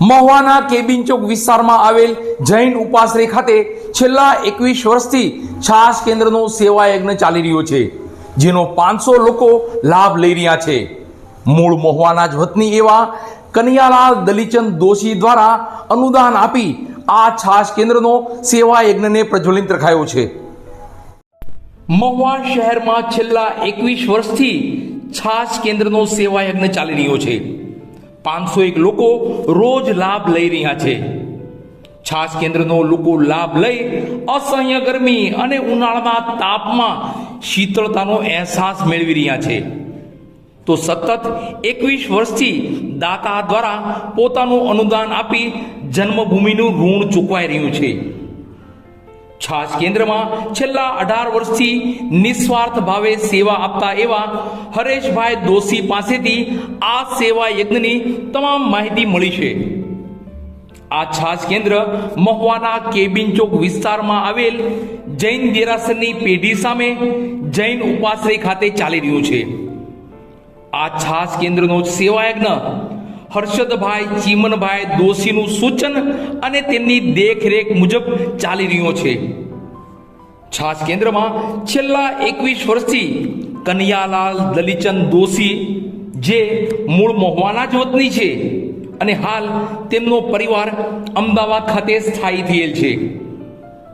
મહુવાના cabin ચોક વિસ્તારમાં આવેલ જૈન ઉપાશ્રય ખાતે છેલ્લા એકવીસ વર્ષથી છાશ કેન્દ્રનો સેવા યજ્ઞ ચાલી રહ્યો છે, જેનો પાંચસો લોકો લાભ લઈ રહ્યા છે. મૂળ મહુવાના જ વતની એવા કનૈયાલાલ દલીચંદ દોશી દ્વારા અનુદાન આપી આ છાશ કેન્દ્રનો સેવા યજ્ઞને પ્રજ્વલિત રખાયો છે. મહુવા શહેરમાં છેલ્લા એકવીસ વર્ષથી છાશ કેન્દ્રનો સેવા યજ્ઞ ચાલી રહ્યો છે. પાંચસો એક લોકો રોજ લાભ લઈ રહ્યા છે. છાસ કેન્દ્રનો લોકો લાભ લઈ અસહ્ય ગરમી અને ઉનાળાના તાપમાં શીતળતાનો અહેસાસ મેળવી રહ્યા છે. તો સતત એકવીસ વર્ષથી દાતા દ્વારા પોતાનું અનુદાન આપી જન્મભૂમિનું ઋણ ચૂકવાઈ રહ્યું છે. છાશ કેન્દ્રમાં છેલ્લા અઢાર વર્ષથી નિસ્વાર્થ ભાવે સેવા આપતા એવા હરેશભાઈ દોશી પાસેથી આ સેવા યજ્ઞની તમામ માહિતી મળી છે. આ છાશ કેન્દ્ર મહુવાના કેબિન ચોક વિસ્તારમાં આવેલ જૈન દેરાસરની પેઢી સામે જૈન ઉપાશ્રય ખાતે ચાલી રહ્યું છે. આ છાશ કેન્દ્રનો સેવા યજ્ઞ હર્ષદભાઈ ચીમનભાઈ દોશીનું સૂચન અને તેમની દેખરેખ મુજબ ચાલી રહ્યો છે. છાસ કેન્દ્રમાં છેલ્લા એકવીસ વર્ષથી કનૈયાલાલ દલીચંદ દોશી, જે મૂળ મહુવાના જ વતની છે અને હાલ તેમનો પરિવાર અમદાવાદ ખાતે સ્થાયી થયેલ છે.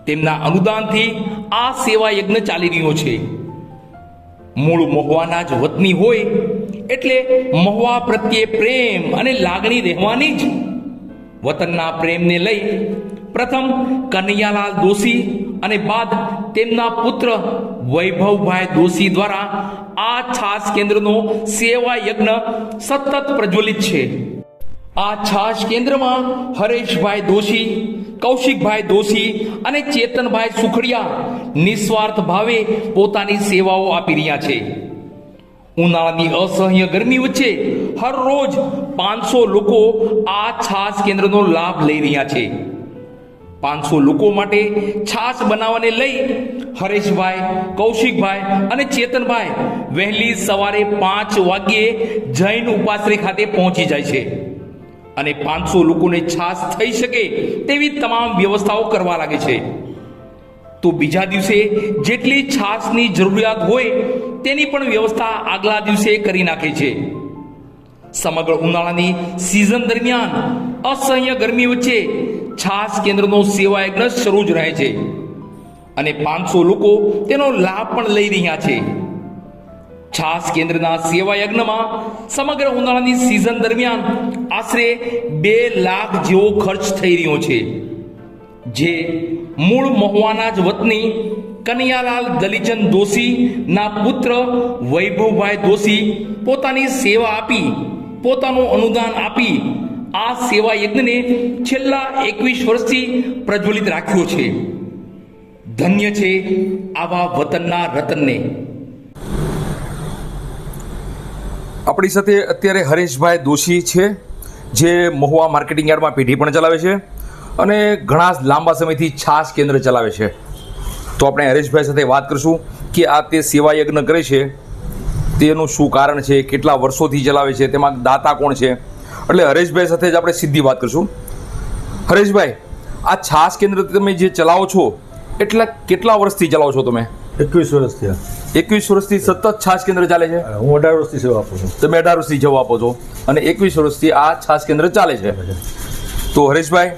તેમના અનુદાનથી આ સેવા યજ્ઞ ચાલી રહ્યો છે. મૂળ મહુવાના જ વતની હોય એટલે મહુવા પ્રત્યે પ્રેમ અને લાગણી રહેવાની જ. વતનના પ્રેમને લઈ પ્રથમ કનૈયાલાલ દોશી અને બાદ તેમના પુત્ર વૈભવભાઈ દોશી દ્વારા આ છાસ કેન્દ્રનો સેવા યજ્ઞ સતત પ્રજ્વલિત છે. આ છાસ કેન્દ્રમાં હરેશભાઈ દોશી, કૌશિકભાઈ દોશી અને ચેતનભાઈ સુખડિયા નિસ્વાર્થ ભાવે પોતાની સેવાઓ આપી રહ્યા છે. ઉનાળાની અસહ્ય ગરમી વચ્ચે હરરોજ પાંચસો લોકો આ છાશ કેન્દ્રનો લાભ લઈ રહ્યા છે. પાંચસો લોકો માટે છાશ બનાવવાને લઈ હરેશભાઈ, કૌશિકભાઈ અને ચેતનભાઈ વહેલી સવારે પાંચ વાગ્યે જૈન ઉપાશ્રય ખાતે પહોંચી જાય છે. અને પાંચસો લોકોને છાશ થઈ શકે તેવી તમામ વ્યવસ્થાઓ કરવા લાગે છે. તો બીજા દિવસે જેટલી છાશની જરૂરિયાત હોય તેની પણ વ્યવસ્થા આગલા દિવસે કરી નાખે છે. સમગ્ર ઉનાળાની સિઝન દરમિયાન અસહ્ય ગરમી વચ્ચે છાશ કેન્દ્રનો સેવા યજ્ઞ શરૂ જ રહે છે. અને પાંચસો લોકો તેનો લાભ પણ લઈ રહ્યા છે. છાસ કેન્દ્રના સેવા યજ્ઞમાં સમગ્ર ઉનાળાની સિઝન દરમિયાન આશરે બે લાખ જેવો ખર્ચ થઈ રહ્યો છે. જે મૂળ મહુવાના જ વતની કનૈયાલાલ દલીચંદ દોશી ના પુત્ર વૈભવભાઈ દોશી પોતાની સેવા આપી, પોતાનું અનુદાન આપી, આ સેવા યજ્ઞને છેલ્લા એકવીસ વર્ષથી પ્રજ્વલિત રાખ્યો છે. ધન્ય છે આવા વતનના રતનને. આપણી સાથે અત્યારે હરેશભાઈ દોશી છે, જે મહુવા માર્કેટિંગ યાર્ડમાં પેઢી પણ ચલાવે છે. અને ઘણા લાંબા સમયથી છાશ કેન્દ્ર ચલાવે છે. તો આપણે હરેશભાઈ સાથે વાત કરીશું કે આ તે સેવા યજ્ઞ કરે છે. તેનું શું કારણ છે? કેટલા વર્ષોથી ચલાવે છે? તેમાં દાતા કોણ છે? એટલે હરેશભાઈ સાથે જ આપણે સીધી વાત કરીશું. હરેશભાઈ આ છાશ કેન્દ્ર તમે જે ચલાવો છો એટલા કેટલા વર્ષથી ચલાવો છો તમે? એકવીસ વર્ષથી એકવીસ વર્ષથી સતત છાશ કેન્દ્ર ચાલે છે? હું અઢાર વર્ષથી સેવા આપું છું. તમે અઢાર વર્ષથી જવા આપો છો. અને એકવીસ વર્ષથી આ છાશ કેન્દ્ર ચાલે છે. તો હરેશભાઈ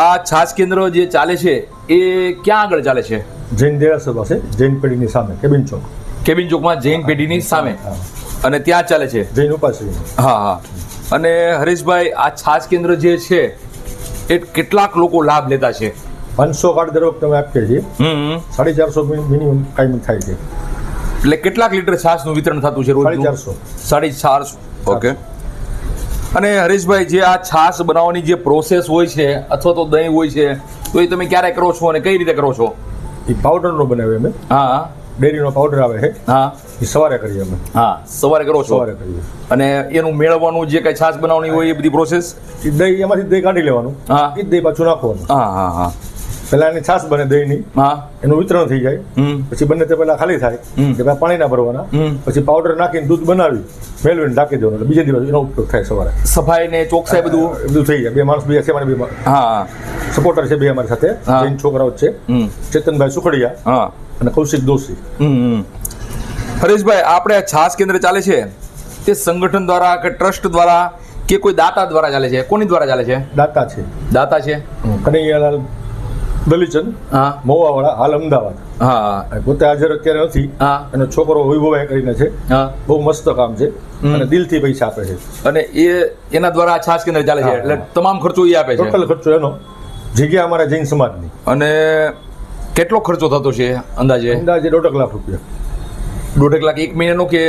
આ છાસ કેન્દ્ર જે ચાલે છે એ ક્યાં આગળ ચાલે છે? જૈન દેરાસર પાસે જૈન પેઢીની સામે કેબિન ચોક. કેબિન ચોકમાં જૈન પેઢીની સામે. અને ત્યાં ચાલે છે? જૈન ઉપાશ્રય હા હા. અને હરેશભાઈ આ છાસ કેન્દ્ર જે છે એ કેટલાક લોકો લાભ લેતા છે? પાંચસો કાર્ડ દર વખતે અમે આપીએ છીએ. સાડી ચારસો મિનિમમ કાયમ થાય છે. એટલે કેટલાક લીટર છાસનું વિતરણ થતું છે રોજ સાડી ચારસો સાડી ચારસો ઓકે. અને હરીશભાઈ જે આ છાશ બનાવવાની જે પ્રોસેસ હોય છે અથવા તો દહીં હોય છે તો એ તમે ક્યારે કરો છો અને કઈ રીતે કરો છો? એ પાવડરનો બનાવીએ અમે. હા. ડેરીનો પાવડર આવે છે. હા. એ સવારે કરીએ અમે. હા સવારે કરો છો? સવારે કરીએ. અને એનું મેળવવાનું જે કઈ છાશ બનાવવાની હોય એ બધી પ્રોસેસ એ દહીં એમાંથી દહીં કાઢી લેવાનું. હા. એ દહીં પાછું નાખવાનું. હા હા હા. પહેલા એની છાશ બને દહીંની. હા. એનું વિતરણ થઈ જાય. પછી બંને તે પેલા ખાલી થાય. કે ભાઈ પાણી ના ભરવાના. પછી પાવડર નાખીને દૂધ બનાવી મેળવીને ઢાંકી દેવાનું. એટલે બીજે દિવસ એનો ઉપયોગ થાય સવારે. સફાઈ ને ચોકસાઈ બધું? બધું થઈ જાય. બે માણસ બે છે મારે બે હા સપોર્ટર છે બે અમારી સાથે. જૈન છોકરાઓ છે. ચેતનભાઈ સુખડિયા હા. અને કૌશિક દોશી. હરેશભાઈ આપણે છાસ કેન્દ્ર ચાલે છે? તે સંગઠન દ્વારા કે ટ્રસ્ટ દ્વારા કે કોઈ દાતા દ્વારા ચાલે છે? કોની દ્વારા ચાલે છે? દાતા છે. દાતા છે? કનૈયાલાલ દલીચંદ હા. મોવાવાળા હાલ અમદાવાદ. હા. પોતે હાજર અત્યારે નથી. હા. અને છોકરો વૈભવાય કરીને છે. હા. બહુ મસ્ત કામ છે. અને દિલથી પૈસા આપે છે. અને એ એના દ્વારા આ છાસ કેન્દ્ર ચાલે છે. એટલે તમામ ખર્ચો એ આપે છે. ટોટલ ખર્ચો એનો. જગ્યા અમારા જૈન સમાજની. અને કેટલો ખર્ચો થતો છે અંદાજે? અંદાજે દોઢ લાખ રૂપિયા. દોઢેક લાખ એક મહિનાનો કે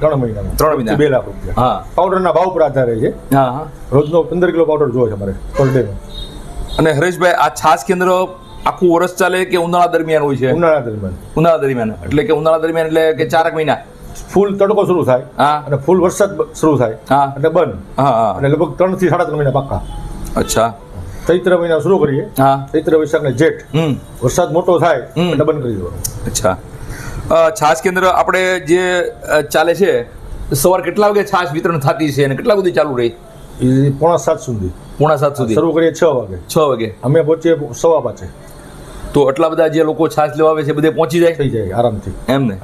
ત્રણ મહિના ત્રણ મહિના. બે લાખ રૂપિયા. હા. પાવડરના ભાવ પર આધારે છે. હા રોજનો પંદર કિલો પાવડર જોઈએ છે અમારે પર ડે અને હરેશભાઈ આ છાસ કેન્દ્ર આખું વર્ષ ચાલે કે ઉનાળા દરમિયાન હોય છે? ઉનાળા દરમિયાન. ઉનાળા દરમિયાન. એટલે કે ઉનાળા દરમિયાન એટલે કે ચારક મહિના. ફૂલ તડકો શરૂ થાય હા. અને ફૂલ વરસાદ શરૂ થાય હા. એટલે બંધ. હા હા. અને લગભગ ત્રણથી સાડા ત્રણ મહિના પાકા અચ્છા. ચૈત્ર મહિના શરૂ કરીએ. હા. ચૈત્ર વૈશાખ ને જેઠ. હમ. વરસાદ મોટો થાય. એટલે બંધ કરી દો અચ્છા. છાસ કેન્દ્ર આપણે જે ચાલે છે સવાર કેટલા વાગે છાસ વિતરણ થતી છે અને કેટલા બધી ચાલુ રહી? એ પોણા સાત સુધી. પોણા સાત સુધી? શરૂ કરીએ છ વાગે. છ વાગે? અમે પહોંચીએ સવા પાંચે. તો એટલા બધા જે લોકો છાશ લેવા આવે છે બધે પહોંચી જાય? થઈ જાય આરામથી. એમ ને?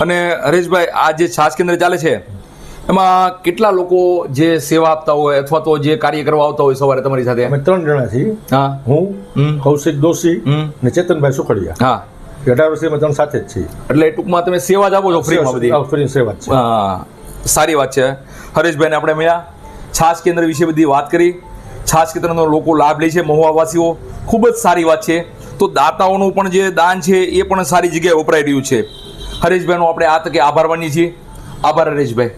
અને હરેશભાઈ આ જે છાશ કેન્દ્ર ચાલે છે એમાં કેટલા લોકો જે સેવા આપતા હોય અથવા તો જે કાર્ય કરવા આવતા હોય સવારે તમારી સાથે? અમે ત્રણ જણા છીએ. હા. હું. કૌશિક દોશી. અને ચેતનભાઈ સુખડિયા. હા. અઢાર વર્ષથી અમે ત્રણ સાથે જ છીએ. એટલે ટૂંકમાં તમે સેવા જ આપો છો ફ્રીમાં બધી? ફ્રી સેવા જ છે. હા. સારી વાત છે. હરેશભાઈને આપણે મળ્યા. છાસ કેન્દ્ર વિશે બધી વાત કરી. છાસ કેન્દ્રનો લોકો લાભ લે છે મહુવાવાસીઓ ખૂબ જ સારી વાત છે. તો દાતાઓનું પણ જે દાન છે એ પણ સારી જગ્યાએ વપરાઈ રહ્યું છે. હરેશભાઈનો આપણે આ તકે આભાર માનીએ છીએ. આભાર હરેશભાઈ.